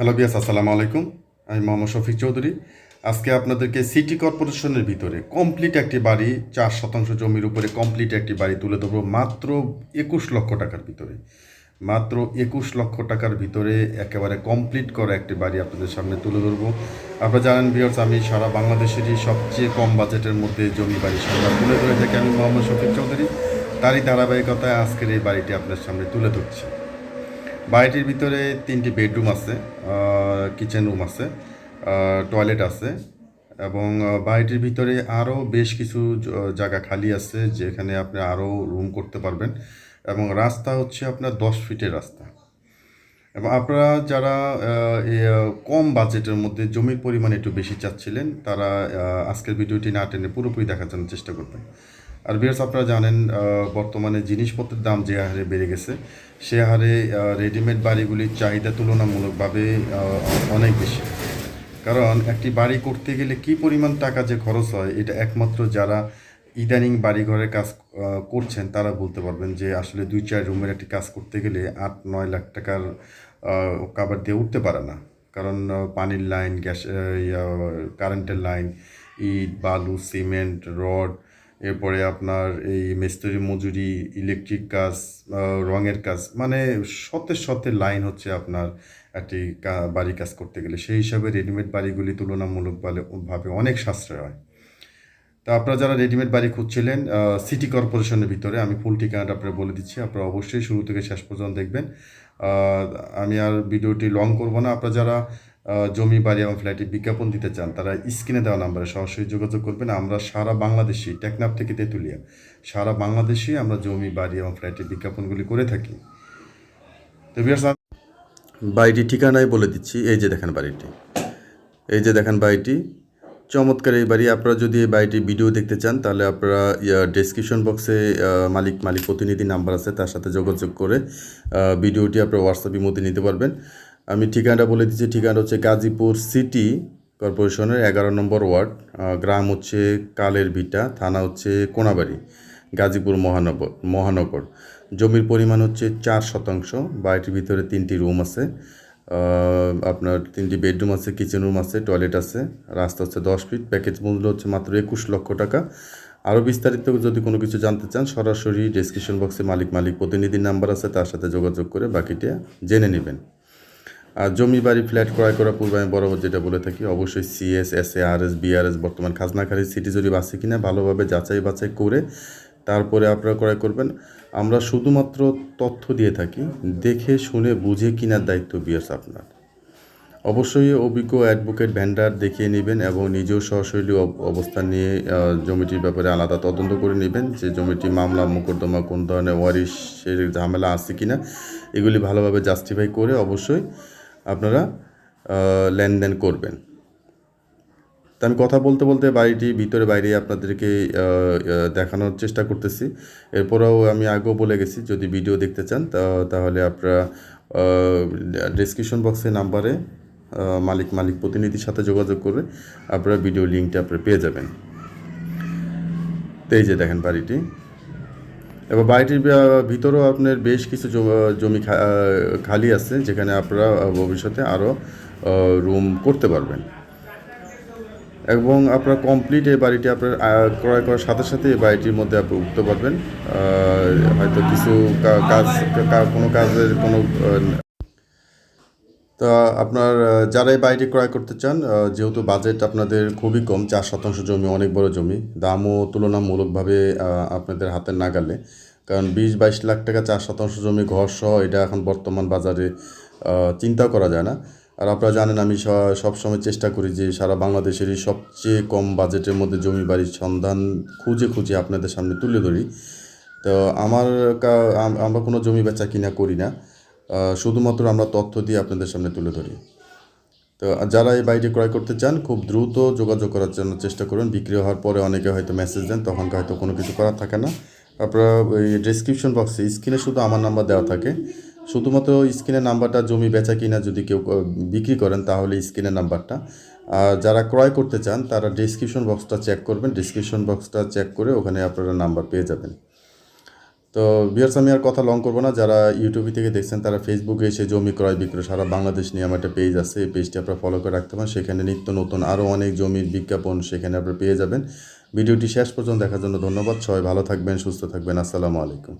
Hello বিয়াস আসসালামু আলাইকুম। আমি মোহাম্মদ শফিক চৌধুরী। আজকে আপনাদেরকে সিটি কর্পোরেশনের ভিতরে কমপ্লিট একটি বাড়ি, চার শতাংশ জমির উপরে কমপ্লিট একটি বাড়ি তুলে ধরবো মাত্র একুশ লক্ষ টাকার ভিতরে। মাত্র একুশ লক্ষ টাকার ভিতরে একেবারে কমপ্লিট করা একটি বাড়ি আপনাদের সামনে তুলে ধরবো। আপনারা জানেন বিয়ার্স আমি সারা বাংলাদেশেরই সবচেয়ে কম বাজেটের মধ্যে জমি বাড়ি সংগ্রাম তুলে ধরে থাকি আমি মোহাম্মদ শফিক চৌধুরী। তারই ধারাবাহিকতায় আজকের এই বাড়িটি আপনার সামনে তুলে ধরছি। বাড়িটির ভিতরে তিনটি বেডরুম আছে কিচেন রুম আছে টয়লেট আছে এবং বাড়িটির ভিতরে আরও বেশ কিছু জায়গা খালি আছে যেখানে আপনি আরও রুম করতে পারবেন এবং রাস্তা হচ্ছে আপনার দশ ফিটের রাস্তা। এবং আপনারা যারা কম বাজেটের মধ্যে জমির পরিমাণ একটু বেশি চাচ্ছিলেন, তারা আজকের ভিডিওটি না টেনে পুরোপুরি দেখার জন্য চেষ্টা করবেন। আর বিয়ার্স আপনারা জানেন বর্তমানে জিনিসপত্রের দাম যে হারে বেড়ে গেছে, সে হারে রেডিমেড বাড়িগুলির চাহিদা তুলনামূলকভাবে অনেক বেশি। কারণ একটি বাড়ি করতে গেলে কি পরিমাণ টাকা যে খরচ হয়, এটা একমাত্র যারা ইদানিং বাড়িঘরের কাজ করছেন, তারা বলতে পারবেন যে আসলে দুই, চার রুমের একটি কাজ করতে গেলে আট, নয় লাখ টাকার কাবার দিয়ে উঠতে পারে না। কারণ পানির লাইন, গ্যাস কারেন্টের লাইন, ইট, বালু, সিমেন্ট, রড এরপরে আপনার এই মিস্ত্রি মজুরি ইলেকট্রিক কাজ রঙের কাজ মানে শতে শতে লাইন হচ্ছে আপনার একটি বাড়ি কাজ করতে গেলে। সেই হিসাবে রেডিমেড বাড়িগুলি তুলনামূলক ভাবে ভাবে অনেক সাশ্রয় হয়। তা আপনারা যারা রেডিমেড বাড়ি খুঁজছিলেন সিটি কর্পোরেশনের ভিতরে, আমি ফুল ঠিকানাটা আপনারা বলে দিচ্ছি, আপনারা অবশ্যই শুরু থেকে শেষ পর্যন্ত দেখবেন। আমি আর ভিডিওটি লং করব না। আপনারা যারা জমি, বাড়ি এবং ফ্ল্যাটে বিজ্ঞাপন দিতে চান, তারা স্ক্রিনে দেওয়া নাম্বারে সরাসরি যোগাযোগ করবেন। আমরা সারা বাংলাদেশি, টেকনাফ থেকে তেঁতুলিয়া, সারা বাংলাদেশে আমরা জমি, বাড়ি এবং ফ্ল্যাটের বিজ্ঞাপনগুলি করে থাকি। তো বাড়িটি ঠিকানায় বলে দিচ্ছি। এই যে দেখেন বাড়িটি। এই যে দেখেন বাড়িটি। চমৎকার এই বাড়ি। আপনারা যদি এই বাড়িটির ভিডিও দেখতে চান, তাহলে আপনারা ডেসক্রিপশন বক্সে মালিক মালিক প্রতিনিধি নাম্বার আছে, তার সাথে যোগাযোগ করে ভিডিওটি আপনারা হোয়াটসঅ্যাপের মধ্যে নিতে পারবেন। আমি ঠিকানাটা বলে দিচ্ছি, ঠিকানা হচ্ছে গাজীপুর সিটি কর্পোরেশনের এগারো নম্বর ওয়ার্ড গ্রাম হচ্ছে কালের ভিটা, থানা হচ্ছে কোনাবাড়ি, গাজীপুর মহানগর মহানগর। জমির পরিমাণ হচ্ছে চার শতাংশ, বাড়িটির ভিতরে তিনটি রুম আছে আপনার তিনটি বেডরুম আছে, কিচেন রুম আছে, টয়লেট আছে, রাস্তা হচ্ছে দশ ফিট, প্যাকেজ মূল্য হচ্ছে মাত্র একুশ লক্ষ টাকা। আরও বিস্তারিত যদি কোনো কিছু জানতে চান, সরাসরি ডেসক্রিপশন বক্সে মালিক মালিক প্রতিনিধির নাম্বার আছে, তার সাথে যোগাযোগ করে বাকিটা জেনে নেবেন। জমি বাড়ি ফ্ল্যাট ক্রয় করার পূর্বে আমি বরাবর যেটা বলে থাকি, অবশ্যই CS S A R S BRS বর্তমান খাজনাখারি সিটি জরিপ আছে কিনা ভালোভাবে যাচাই বাছাই করে তারপরে আপনারা ক্রয় করবেন। আমরা শুধুমাত্র তথ্য দিয়ে থাকি, দেখে, শুনে, বুঝে কেনার দায়িত্ব বিয়ার্স আপনার। অবশ্যই অভিজ্ঞ অ্যাডভোকেট ভ্যান্ডার দেখিয়ে নেবেন এবং নিজেও অব- অবস্থান নিয়ে জমিটির ব্যাপারে আলাদা তদন্ত করে নেবেন যে জমিটি মামলা, মোকদ্দমা কোন ধরনের ওয়ারিশের ঝামেলা আছে কিনা, এগুলি ভালোভাবে জাস্টিফাই করে অবশ্যই আপনারা লেনদেন করবেন। তা আমি কথা বলতে বলতে বাড়িটি, ভিতরে বাইরে আপনাদেরকে দেখানোর চেষ্টা করতেছি। এরপরেও আমি আগেও বলে গেছি, যদি ভিডিও দেখতে চান তাহলে আপনারা ডিসক্রিপশন বক্সে নাম্বারে মালিক মালিক প্রতিনিধির সাথে যোগাযোগ করে আপনারা ভিডিও লিঙ্কটা আপনারা পেয়ে যাবেন। তো এই যে দেখেন বাড়িটি। এবার বাড়িটির ভিতরেও আপনার বেশ কিছু জমি খালি আছে, যেখানে আপনারা ভবিষ্যতে আরও রুম করতে পারবেন। এবং আপনার কমপ্লিট এই বাড়িটি আপনার ক্রয় করার সাথে সাথে এই বাড়িটির মধ্যে আপনি উঠতে পারবেন। হয়তো কিছু কাজ কোনো কাজের কোনো তা আপনার আহ, যারা এই বাড়িটি ক্রয় করতে চান যেহেতু বাজেট আপনাদের খুবই কম চার শতাংশ জমি অনেক বড় জমি দামও তুলনামূলকভাবে আপনাদের হাতের নাগালে। কারণ বিশ বাইশ লাখ টাকা চার শতাংশ জমি ঘর সহ এটা এখন বর্তমান বাজারে চিন্তা করা যায় না। আর আপনারা জানেন আমি সবসময় চেষ্টা করি যে সারা বাংলাদেশেরই সবচেয়ে কম বাজেটের মধ্যে জমি বাড়ির সন্ধান খুঁজে খুঁজে আপনাদের সামনে তুলে ধরি। তো আমার আমরা কোনো জমি বেচা কিনা করি না। শুধুমাত্র আমরা তথ্য দিয়ে আপনাদের সামনে তুলে ধরি। তো যারা এই বাড়িটি ক্রয় করতে চান, খুব দ্রুত যোগাযোগ করার জন্য চেষ্টা করুন। বিক্রি হওয়ার পরে অনেকে হয়তো মেসেজ দেন, তখন হয়তো কোনো কিছু করার থাকে না। আপনারা ওই ডিসক্রিপশন বক্সে স্ক্রিনে শুধু আমার নাম্বার দেওয়া থাকে। শুধুমাত্র স্ক্রিনের নাম্বারটা জমি বেচা কিনা যদি কেউ বিক্রি করেন, তাহলে স্ক্রিনের নাম্বারটা আর যারা ক্রয় করতে চান, তারা ডিসক্রিপশন বক্সটা চেক করবেন। ডিসক্রিপশন বক্সটা চেক করে ওখানে আপনারা নাম্বার পেয়ে যাবেন। তো বিয়ার্স আমি আর কথা লং করব না, যারা ইউটিউবে থেকে দেখছেন, তারা ফেসবুকে এসে জমি ক্রয় বিক্রয়, সারা বাংলাদেশ নিয়ে আমার একটা পেজ আছে, এই পেজটি আপনারা ফলো করে রাখতে পারেন। সেখানে নিত্য নতুন আরও অনেক জমির বিজ্ঞাপন সেখানে আপনারা পেয়ে যাবেন। ভিডিওটি শেষ পর্যন্ত দেখার জন্য ধন্যবাদ। সবাই ভালো থাকবেন, সুস্থ থাকবেন। আসসালামু আলাইকুম।